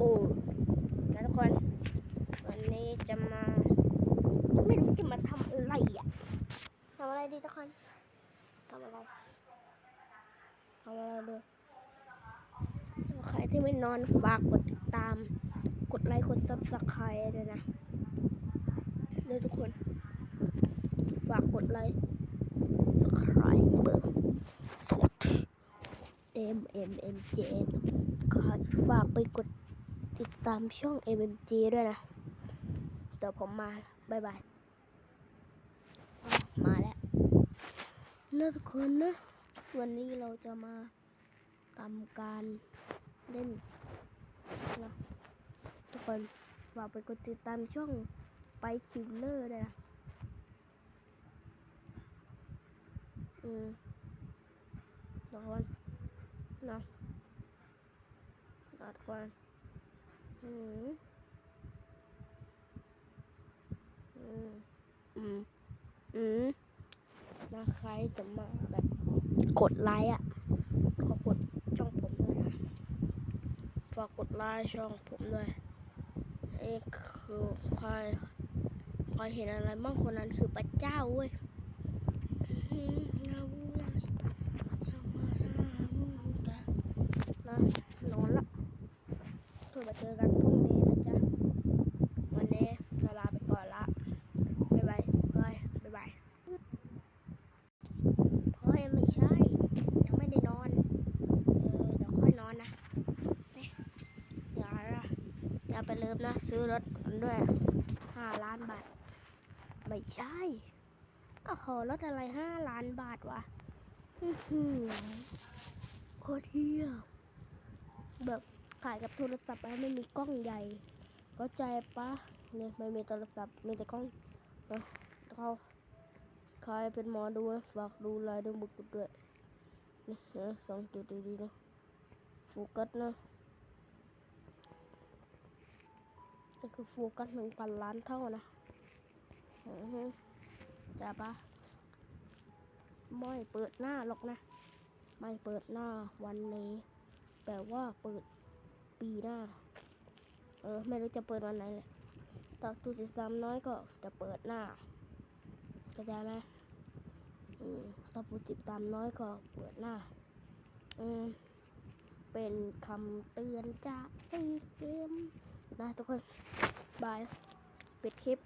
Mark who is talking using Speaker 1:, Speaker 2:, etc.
Speaker 1: ปูนะทุกคน วันนี้จะมา ไม่รู้จะมาทำอะไรอะทำอะไรดีทุกคนทำอะไรทำอะไรดีใครที่ไม่นอนฝากกดติดตาม กดไลค์กดซับสไครต์เลยนะเลยทุกคน ฝากกดไลค์สไครต์เบอร์สด M M M J ขอฝากไปกด ติดตามช่อง M M J ด้วยนะ เดี๋ยวผมมาบายบาย มาแล้วนะทุกคนนะ วันนี้เราจะมาทำการเล่นนะทุกคนฝากไปกดติดตามช่องไปคิวเลอร์ด้วยนะอืมทุกคนนะทุกคน อืมอืมอืมอืมนะใครจะมาแบบกดไลค์อะก็กดช่องผมด้วยนะฝากกดไลค์ช่องผมด้วยไอ้คือใครใครเห็นอะไรบ้างคนนั้นคือพระเจ้าเว้ยอืมนะเว้ยนะ มาเจอกันพรุ่งนี้นะจ๊ะ วันนี้เราลาไปก่อนละ บ๊ายบายเฮ้ยบ๊ายบายเฮ้ยไม่ใช่ ยังไม่ได้นอน เออเดี๋ยวค่อยนอนนะอย่าละอย่าไปลืมนะ ซื้อรถกันด้วยห้าล้านบาท ไม่ใช่โอ้โหรถอะไรห้าล้านบาทวะอื้อหือโคตรเที่ยแบบ ขายกับโทรศัพท์แล้วไม่มีกล้องใหญ่เข้าใจปะเนี่ยไม่มีโทรศัพท์มีแต่กล้องเออเขาใครเป็นหมอดูนะฝากดูลายดูบุกด้วยนี่นะสองจุดดีๆนะโฟกัสนะจะคือโฟกัสหนึ่งพันล้านเท่านะอือฮึจ้าปะไม่เปิดหน้าหรอกนะ ไม่เปิดหน้าวันนี้แปลว่าเปิด ปีหน้า เออ ไม่รู้จะเปิดวันไหนเลยตอกตู้ติดตามน้อยก็จะเปิดหน้าเข้าใจไหมอืมถ้าผู้ติดตามน้อยก็เปิดหน้า อืม เป็นคำเตือนจากซีเกมนะทุกคน บาย ปิดคลิป